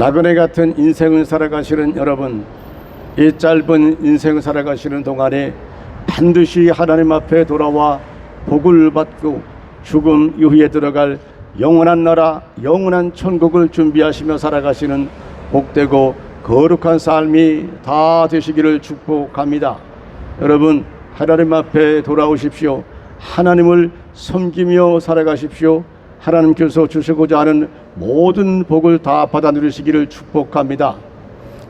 나그네 같은 인생을 살아가시는 여러분, 이 짧은 인생을 살아가시는 동안에 반드시 하나님 앞에 돌아와 복을 받고 죽음 이후에 들어갈 영원한 나라, 영원한 천국을 준비하시며 살아가시는 복되고 거룩한 삶이 다 되시기를 축복합니다. 여러분, 하나님 앞에 돌아오십시오. 하나님을 섬기며 살아가십시오. 하나님께서 주시고자 하는 모든 복을 다 받아 누리시기를 축복합니다.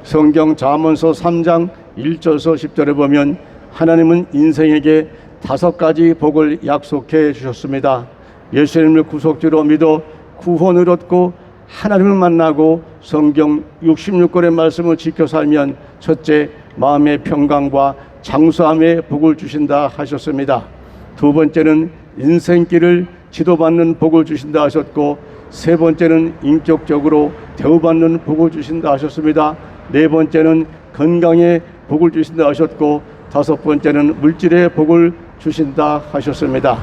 성경 잠언서 3장 1절서 10절에 보면 하나님은 인생에게 다섯 가지 복을 약속해 주셨습니다. 예수님을 구속주로 믿어 구원을 얻고 하나님을 만나고 성경 66권의 말씀을 지켜 살면 첫째 마음의 평강과 장수함의 복을 주신다 하셨습니다. 두 번째는 인생길을 지도받는 복을 주신다 하셨고 세 번째는 인격적으로 대우받는 복을 주신다 하셨습니다. 네 번째는 건강의 복을 주신다 하셨고 다섯 번째는 물질의 복을 주신다 하셨습니다.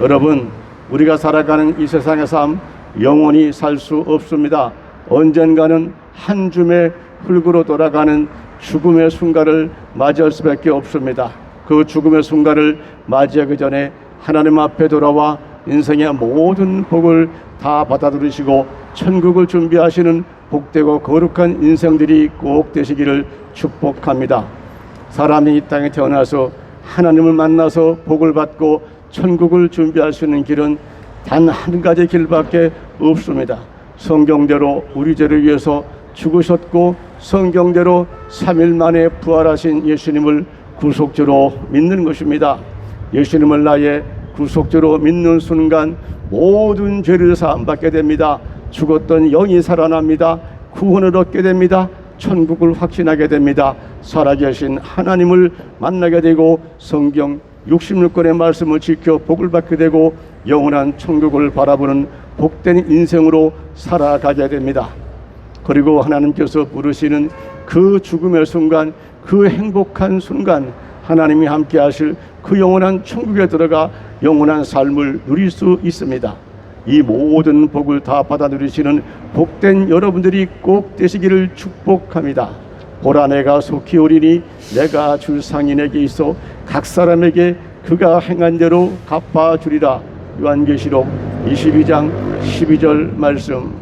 여러분, 우리가 살아가는 이 세상의 삶 영원히 살 수 없습니다. 언젠가는 한 줌의 흙으로 돌아가는 죽음의 순간을 맞이할 수밖에 없습니다. 그 죽음의 순간을 맞이하기 전에 하나님 앞에 돌아와 인생의 모든 복을 다 받아들이시고 천국을 준비하시는 복되고 거룩한 인생들이 꼭 되시기를 축복합니다. 사람이 이 땅에 태어나서 하나님을 만나서 복을 받고 천국을 준비할 수 있는 길은 단 한 가지 길밖에 없습니다. 성경대로 우리 죄를 위해서 죽으셨고 성경대로 3일 만에 부활하신 예수님을 구속주로 믿는 것입니다. 예수님을 나의 구속주로 믿는 순간 모든 죄를 사함 받게 됩니다. 죽었던 영이 살아납니다. 구원을 얻게 됩니다. 천국을 확신하게 됩니다. 살아계신 하나님을 만나게 되고 성경 66권의 말씀을 지켜 복을 받게 되고 영원한 천국을 바라보는 복된 인생으로 살아가게 됩니다. 그리고 하나님께서 부르시는 그 죽음의 순간, 그 행복한 순간, 하나님이 함께 하실 그 영원한 천국에 들어가 영원한 삶을 누릴 수 있습니다. 이 모든 복을 다 받아 누리시는 복된 여러분들이 꼭 되시기를 축복합니다. 보라 내가 속히 오리니 내가 줄 상이 내게 있어 각 사람에게 그가 행한 대로 갚아 주리라. 요한계시록 22장 12절 말씀